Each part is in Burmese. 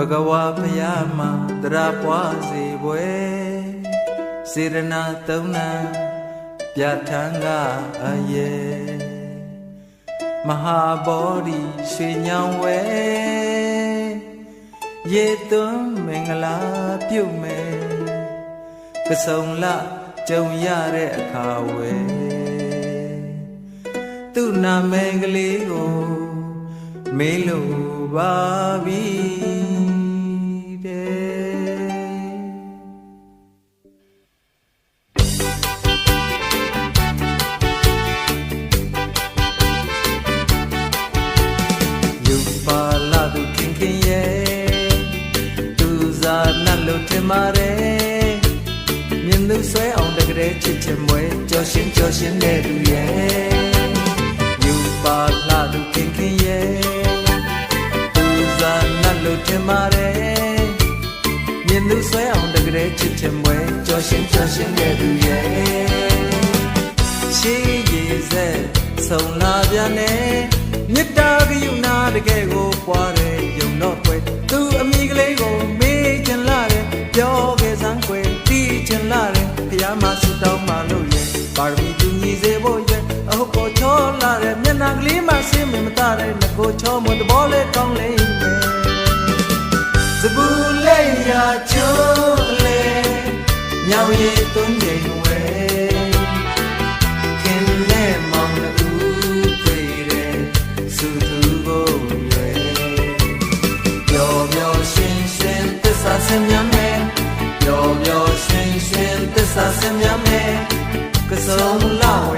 ဘဂဝါဖယားမှာတရာပွားစေပွဲစေရနာသုံးနာပြဋ္ဌာန်းကအယေမဟာဗောဓိရွှေညောင်ဝဲရေသွန်းမင်္ဂလာပြုမယ်ကဆုံလကြုံရတဲ့အခါဝဲသူ့နာမည်ကလေးကိုမေးလို့ပါပြီ တ်လို့ထင်ပါတယ်မြင်သူဆွဲအောင်တကယ်ချစ်ချင်မွဲကြော်ရှင်ကြော်ရှင်တဲ့သူရဲ့ယူပါလာသူခင်ခင်ရဲ့သူစားနတ်လို့ထင်ပါတယ်မြင်သူဆွဲအောင်တကယ်ချစ်ချင်မွဲကြော်ရှင်ကြော်ရှင်တဲ့သူရဲ့ရှိရည်စက်ဆုံလာပြန်တယ်မေတ္တာကရုဏာတကယ်ကိုပွားတယ်ယုံတော့ကွယ်သူအမိကလေးကို တောင်းမှလို့ရဲ့ပါရမီသူညီစေဖို့ရဲ့အဟုတ်ကိုချောလာတယ်မျက်နှာကလေးမှဆင်းမမတတဲ့ငကိုချောမွန်တဘောလေးကောင်းလေးပဲစပူလေးရာချိုးလေညောင်ရည်သွင်းချိန်ဝဲခင်နဲ့မောင်နှူတွေ့တယ်စုသူကိုရွယ်ပျော်ပျော်ရှင်ရှင်သစ္စာဆင်မြမယ် ပျော်ပျော်ရှင်ရှင်သစ္စာဆင်မြမယ်ကစုံလာဝဲ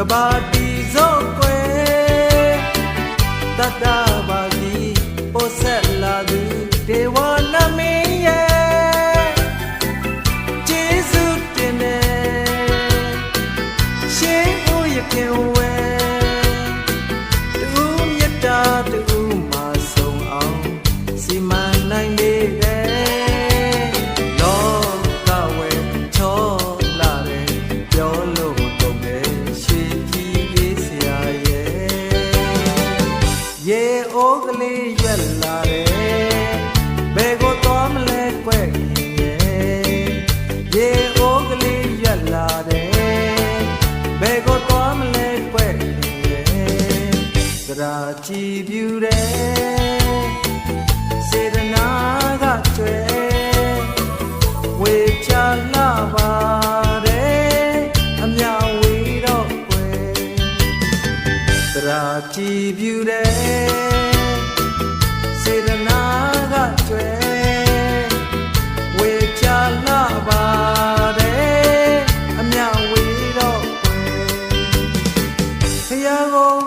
ကဘာ သရာကြ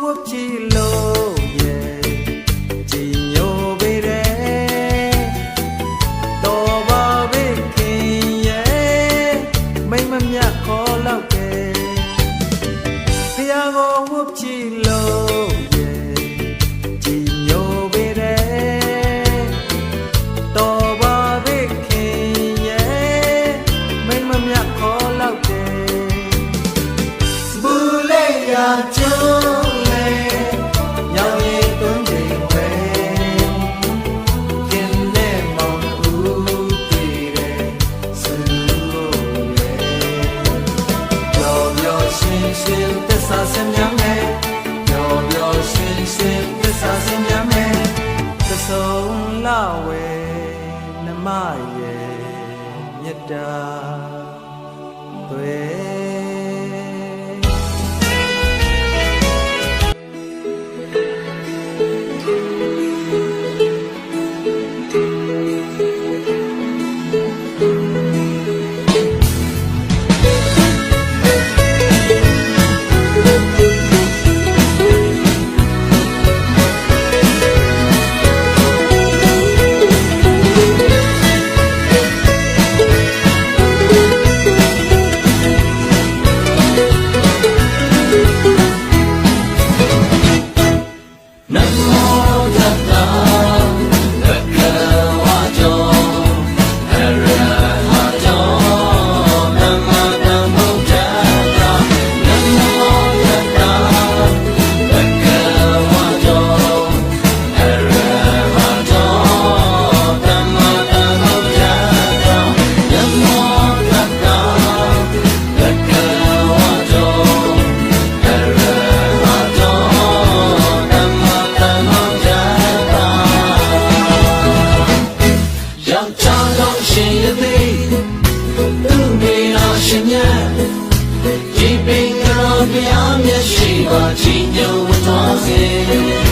ဝတ်ကြည့်လို့ မျက်ရှိပါချီးမြှောက်ဝတ်တော်စေ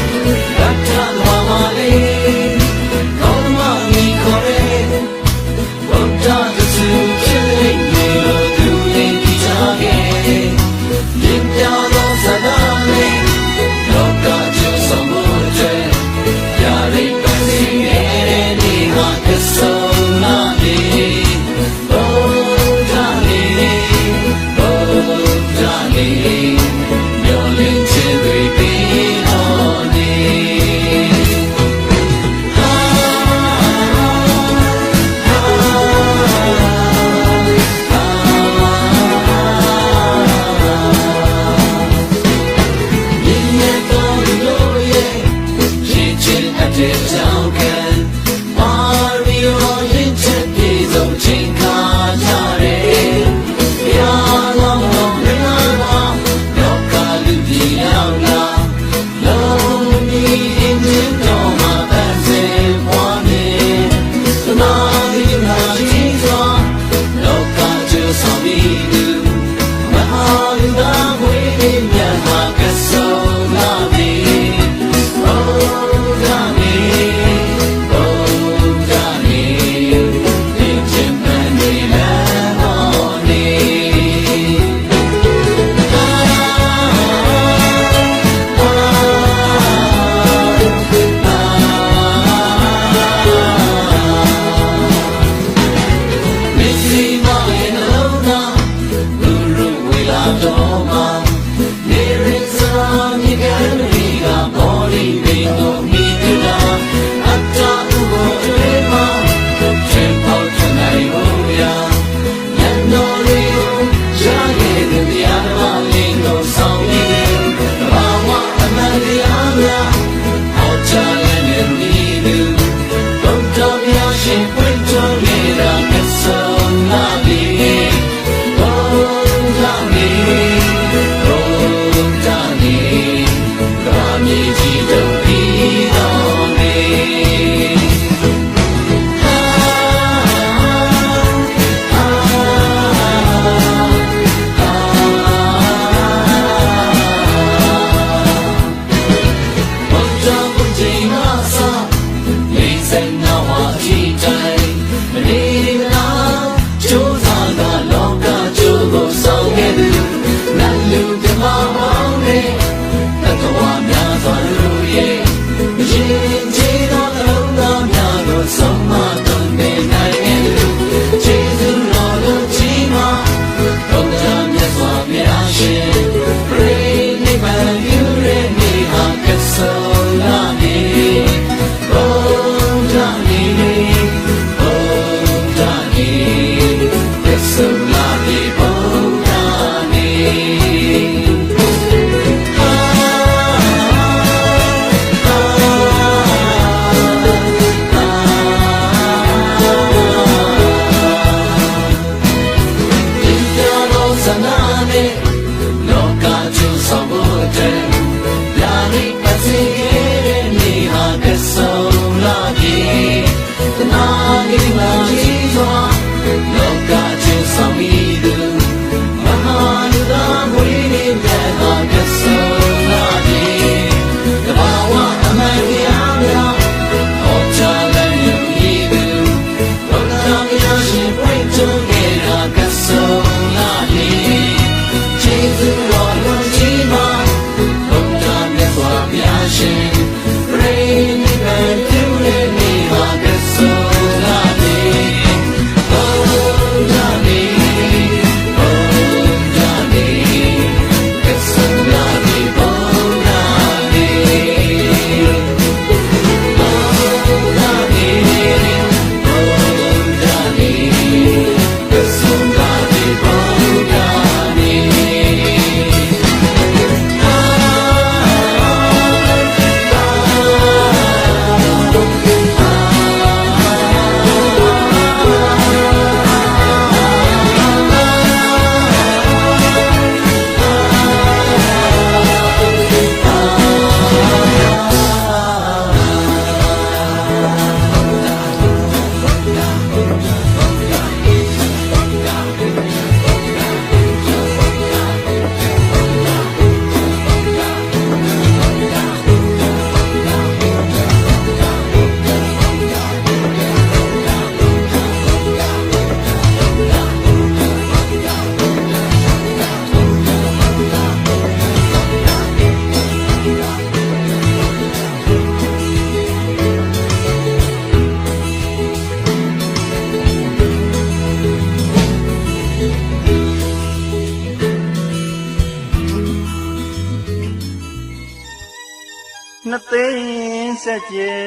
ဆက်ကျဲ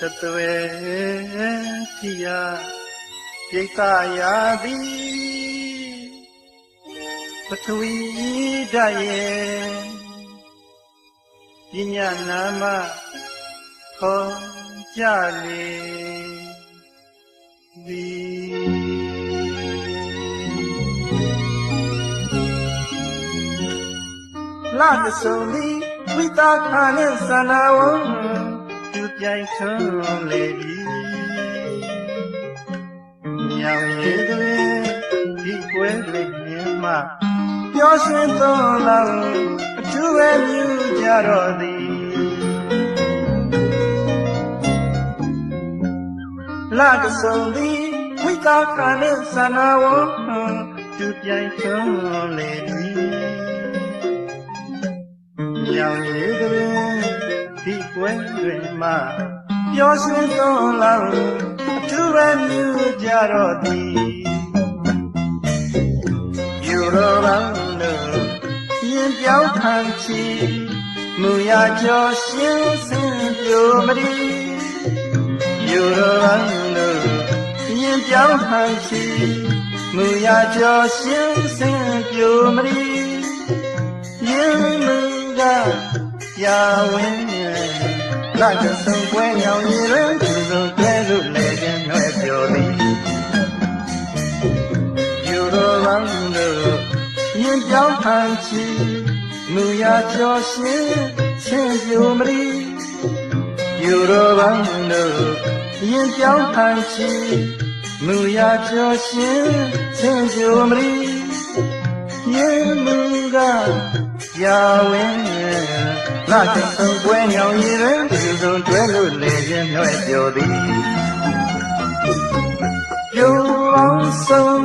တသွဲထီယာပြိတ္တရာသည်ပထဝီဓာတ်ရဲ့ပညာနာမခေါ်ကြလေသည်လာကစုံသည် ဝိတာခာနဲ့သန္နာဝံသူပြိုင်ထုံးလေပြီညောင်ရည်ကလေးဒီကွယ်လေးမြင်မှပျော်ရွှင်သောလောင်အထူးပဲမြူကြတော့သည်လာကစုံသည်ဝိတာခာနဲ့သန္နာဝံသူပြိုင်ထုံးလေပြီ ရောင်ရည်ကလေးဒီကွယ်တွင်မှပျော်ရွှင်သောလောင်အထူးပဲမြူကြတော့သည်ယူရောရန်လို့ရင်ပြောင်းခံချီမူရကျော်ရှင်စင်ပြိုမရီယူရောရန်လို့ရင်ပြောင်းခံချီမူရကျော်ရှင်စင်ပြိုမရီရင်မူ ကရာဝင်လာကဆုံးပွဲညောင်ရည်ရင်သူစုံတွဲလို့လေခြင်းနှွဲပြောသည်ယူရောလန်းတို့ရင်ပြောင်းဖန်ချီမူရကျော်ရှင်ဆင်းပြိုမရီယူရောလန်းတို့ရင်ပြောင်းဖန်ချီမူရကျော်ရှင်ဆင်းပြိုမရီရင်မူက ရာဝင်လာတဲ့ဆုံးပွဲညောင်ရည်ရင်ဒီစုံတွဲလို့လေခြင်းနှွဲ့ပြောသည်ယုံအောင်ဆုံး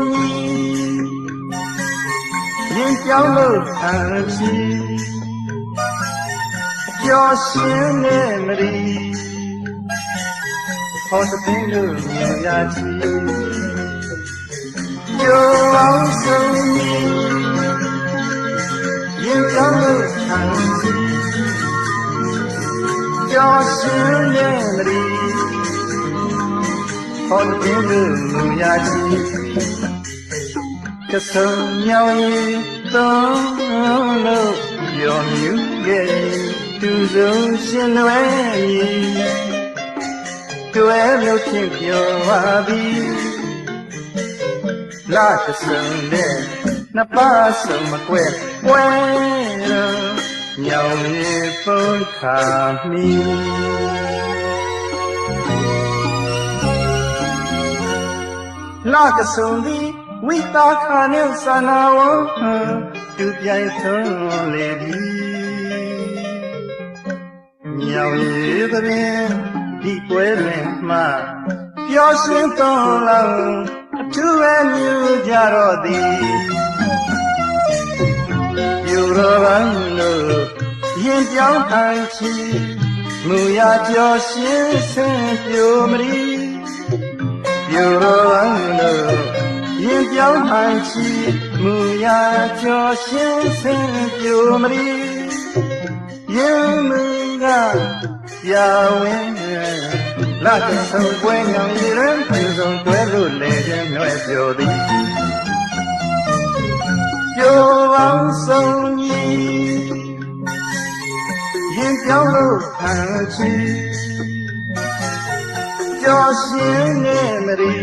ရင်ကြောင်းလို့ခံချီကျော်ရှင်နဲ့မရီဟောတဲ့ပင်လို့မြင်ရချီယုံအောင်ဆုံး ရင်ကောင်းလို့ခံစီကြော်ရှင်ရဲ့မရီဟောတဲ့လူမူရချီကဆုံညောင်းရင်သုံးလို့ပြောမြူရဲ့သူစုံရှင်လွယ်တွဲလို့ဖြင့်ပြောပါပြီလာကဆုံတဲ့ နှစ်ပါးစုံမကွဲပွဲတော့ညောင်ရီပုံခါမီလာကဆုံသည်ဝိတာခာနဲ့သနာဝံသူပြိုင်ထုံးလေပြီညောင်ရီပင်ဒီပွဲတွင်မှပျော်ရွှင်သောလောင်အထူးပဲမြူကြတော့သည် ရင်ပြောင်းအန်ချီမူရကျော်ရှင်ဆင်းပြိုမရီယူရောပန်းလို့ရင်ပြောင်းအန်ချီမူရကျော်ရှင်ဆင်းပြိုမရီရင်မူကရာဝင်လာကဆုံးပွဲညောင်ရရင်ပြုစုံတွဲလို့လေခြင်းနှွဲ့ပြောသည်ပြိုပေါင်းဆုံး ပြောင်းလို့ခံချီကြော်ရှင်နေမရီ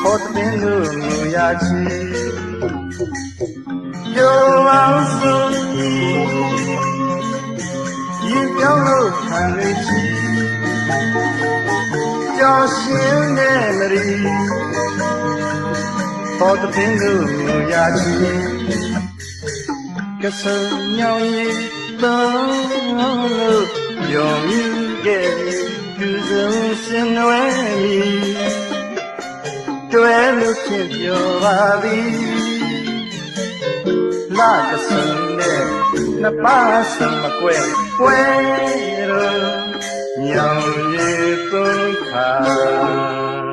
ခေါ်တဲ့လူမူရချီပြိုပေါင်းဆုံးကြီးရင်ပြောင်းလို့ခံချီကြော်ရှင်နေမရီ for the bingo ya chi cái sơ nhau như tơ lơ yo mi ge cứ dưng xin nói mi tuệ lu thiên yo va đi la cái sơ ne na pa sa ma que que ro nhau như tung khang